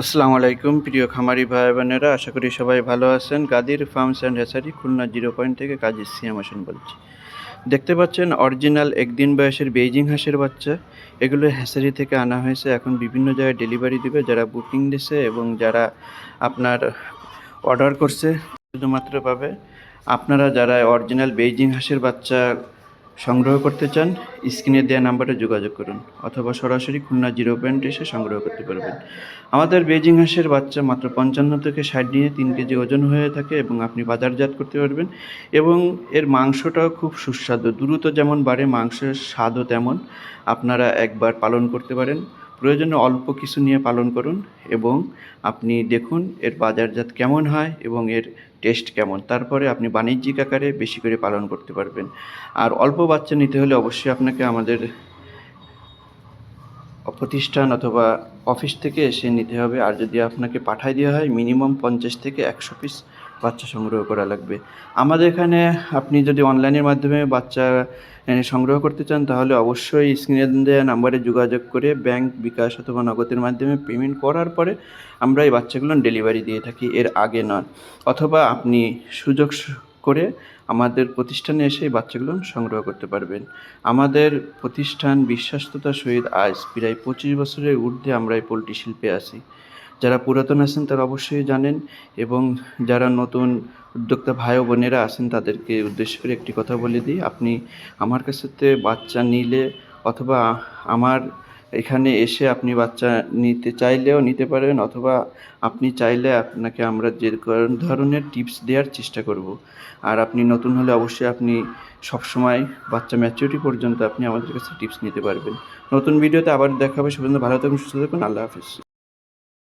আসসালামু আলাইকুম, প্রিয় খামারি ভাই বোনেরা আশা করি সবাই ভালো আছেন। Gadir farms and hatchery Khulna zero point থেকে কাজী সিয়াম হোসেন বলছি। দেখতে পাচ্ছেন অরিজিনাল একদিন বয়সের বেইজিং হাঁসের বাচ্চা। এগুলো হ্যাসারি থেকে আনা হয়েছে। এখন বিভিন্ন জায়গায় ডেলিভারি দিবে, যারা বুকিং দিছে এবং যারা আপনার অর্ডার করছে, শুধুমাত্র পাবে। আপনারা যারা অরিজিনাল বেইজিং হাঁসের বাচ্চা সংগ্রহ করতে চান, স্ক্রিনে দেওয়া নাম্বারে যোগাযোগ করুন অথবা সরাসরি খুলনা জিরো পয়েন্ট এসে সংগ্রহ করতে পারবেন। আমাদের বেজিং হাঁসের বাচ্চা মাত্র পঞ্চান্ন থেকে ষাট দিনে তিন কেজি ওজন হয়ে থাকে এবং আপনি বাজারজাত করতে পারবেন এবং এর মাংসটাও খুব সুস্বাদু। দ্রুত যেমন বাড়ে, মাংসের স্বাদও তেমন। আপনারা একবার পালন করতে পারেন। প্রয়োজনে অল্প কিছু নিয়ে পালন করুন এবং আপনি দেখুন এর বাজারজাত কেমন হয় এবং এর টেস্ট কেমন। তারপরে আপনি বাণিজ্যিক আকারে বেশি করে পালন করতে পারবেন। আর অল্প বাচ্চা নিতে হলে অবশ্যই আপনাকে আমাদের প্রতিষ্ঠান অথবা অফিস থেকে এসে নিতে হবে। আর যদি আপনাকে পাঠাই দেওয়া হয়, মিনিমাম পঞ্চাশ থেকে একশো পিস বাচ্চা সংগ্রহ করা লাগবে। আমাদের এখানে আপনি যদি অনলাইনের মাধ্যমে বাচ্চা সংগ্রহ করতে চান, তাহলে অবশ্যই স্ক্রিনে দেওয়া নাম্বারে যোগাযোগ করে ব্যাংক বিকাশ অথবা নগদের মাধ্যমে পেমেন্ট করার পরে আমরা এই বাচ্চাগুলো ডেলিভারি দিয়ে থাকি, এর আগে নয়। অথবা আপনি সুযোগ করে আমাদের প্রতিষ্ঠানে এসে এই বাচ্চাগুলো সংগ্রহ করতে পারবেন। আমাদের প্রতিষ্ঠান বিশ্বাস্ততার সহিত আজ প্রায় পঁচিশ বছরের ঊর্ধ্বে আমরা এই পোলট্রি শিল্পে আছি। যারা পুরাতন আছেন তারা অবশ্যই জানেন এবং যারা নতুন উদ্যোক্তা ভাই বোনেরা আছেন তাদেরকে উদ্দেশ্য করে একটি কথা বলে দিই। আপনি আমার কাছ থেকে বাচ্চা নিলে অথবা আমার এখানে এসে আপনি বাচ্চা নিতে চাইলেও নিতে পারেন অথবা আপনি চাইলে আপনাকে আমরা যে ধরনের টিপস দেওয়ার চেষ্টা করব। আর আপনি নতুন হলে অবশ্যই আপনি সবসময় বাচ্চা ম্যাচুরিটি পর্যন্ত আপনি আমাদের কাছে টিপস নিতে পারবেন। নতুন ভিডিওতে আবার দেখা হবে। সে পর্যন্ত ভালো থাকুন, সুস্থ থাকুন। আল্লাহ হাফিজ।